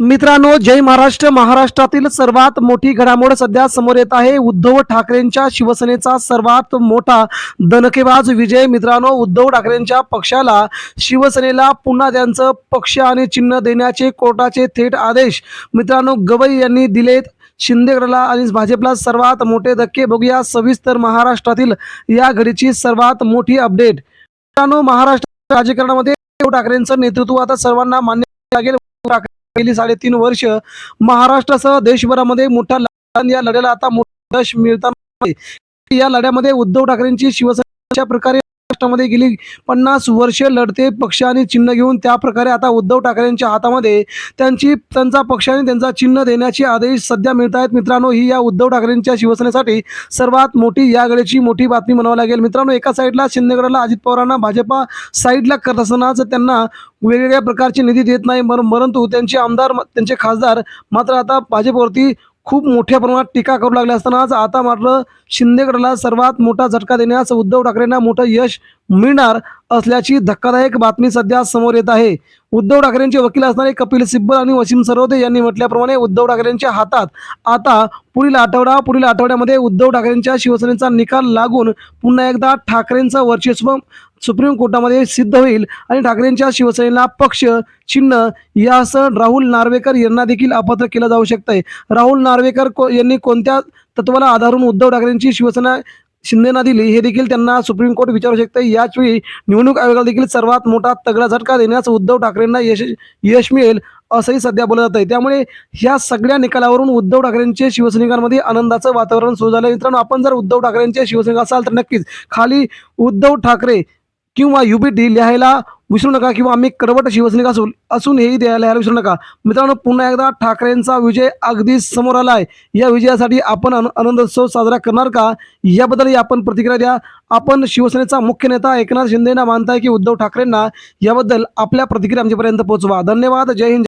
मित्रांनो जय महाराष्ट्र. महाराष्ट्रातील सर्वात मोठी घडामोड सध्या समोर येत आहे. उद्धव ठाकरेंच्या शिवसेनेचा सर्वात मोठा दणकेबाज विजय. मित्रांनो उद्धव ठाकरेंच्या पक्षाला शिवसेनेला पुन्हा त्यांचं पक्ष आणि चिन्ह देण्याचे कोर्टाचे थेट आदेश मित्रांनो गवई यांनी दिलेत. शिंदेगडला आणि भाजपला सर्वात मोठे धक्के बघूया. सविस्तर महाराष्ट्रातील या घडीची सर्वात मोठी अपडेट. मित्रांनो महाराष्ट्र राजकारणामध्ये उद्धव ठाकरेंचं नेतृत्व आता सर्वांना मान्य लागेल. गेली साडेतीन वर्ष महाराष्ट्रासह देशभरामध्ये मोठा या लढ्याला आता मोठं यश मिळताना या लढ्यामध्ये उद्धव ठाकरेंची शिवसेना प्रकारे महाराष्ट्रामध्ये गेली पन्नास वर्षे लढते पक्ष आणि चिन्ह घेऊन त्या प्रकारे आता उद्धव ठाकरेंच्या हातामध्ये त्यांची त्यांचा पक्ष आणि त्यांचा चिन्ह देण्याचे आदेश सध्या मिळत आहेत. मित्रांनो ही या उद्धव ठाकरेंच्या शिवसेनेसाठी सर्वात मोठी या गडीची मोठी बातमी म्हणावं लागेल. मित्रांनो एका साईडला शिंदेगडला अजित पवारांना भाजपा साईडला करत असतानाच त्यांना वेगवेगळ्या प्रकारचे निधी देत नाही परंतु त्यांचे आमदार त्यांचे खासदार मात्र आता भाजपवरती खूप मोठ्या प्रमाणात टीका करू लागले असतानाच आता मात्र शिंदेगडला सर्वात मोठा झटका देण्यास उद्धव ठाकरेंना मोठं यश मिळणार असल्याची धक्कादायक बातमी सध्या समोर येत आहे. उद्धव ठाकरेंचे वकील असणारे कपिल सिब्बल आणि वसीम सरोदे यांनी म्हटल्याप्रमाणे उद्धव ठाकरेंच्या हातात आता पुढील आठवडा पुढील आठवड्यामध्ये उद्धव ठाकरेंच्या शिवसेनेचा निकाल लागून पुन्हा एकदा ठाकरेंचं वर्चस्व सुप्रीम कोर्टामध्ये सिद्ध होईल आणि ठाकरेंच्या शिवसेनेला पक्ष चिन्ह यासह राहुल नार्वेकर यांना देखील अपात्र केलं जाऊ शकतंय. राहुल नार्वेकर को यांनी कोणत्या तत्वाला आधारून उद्धव ठाकरेंची शिवसेना शिंदेना दिली हे देखील त्यांना सुप्रीम कोर्ट विचारू शकते याच वेळी निवडणूक आयोगाला देखील सर्वात मोठा तगडा झटका देण्यास उद्धव ठाकरेंना यश यश मिळेल असंही सध्या बोलत जात आहे त्यामुळे ह्या सगळ्या निकालावरून उद्धव ठाकरेंचे शिवसैनिकांमध्ये आनंदाचं वातावरण सुरू झालं मित्रांनो आपण जर उद्धव ठाकरेंचे शिवसैनिक असाल तर नक्कीच खाली उद्धव ठाकरे किंवा युबीटी लिहायला विसरू नका किंवा आम्ही कडवट शिवसैनिक असू असून हेही द्यायला लिहायला विसरू नका. मित्रांनो पुन्हा एकदा ठाकरेंचा विजय अगदी समोर आला आहे या विजयासाठी आपण आनंदोत्सव साजरा करणार का? याबद्दलही आपण प्रतिक्रिया द्या. आपण शिवसेनेचा मुख्य नेता एकनाथ शिंदेना मानताय की उद्धव ठाकरेंना याबद्दल आपल्या प्रतिक्रिया आमच्यापर्यंत पोहोचवा. धन्यवाद. जय हिंद.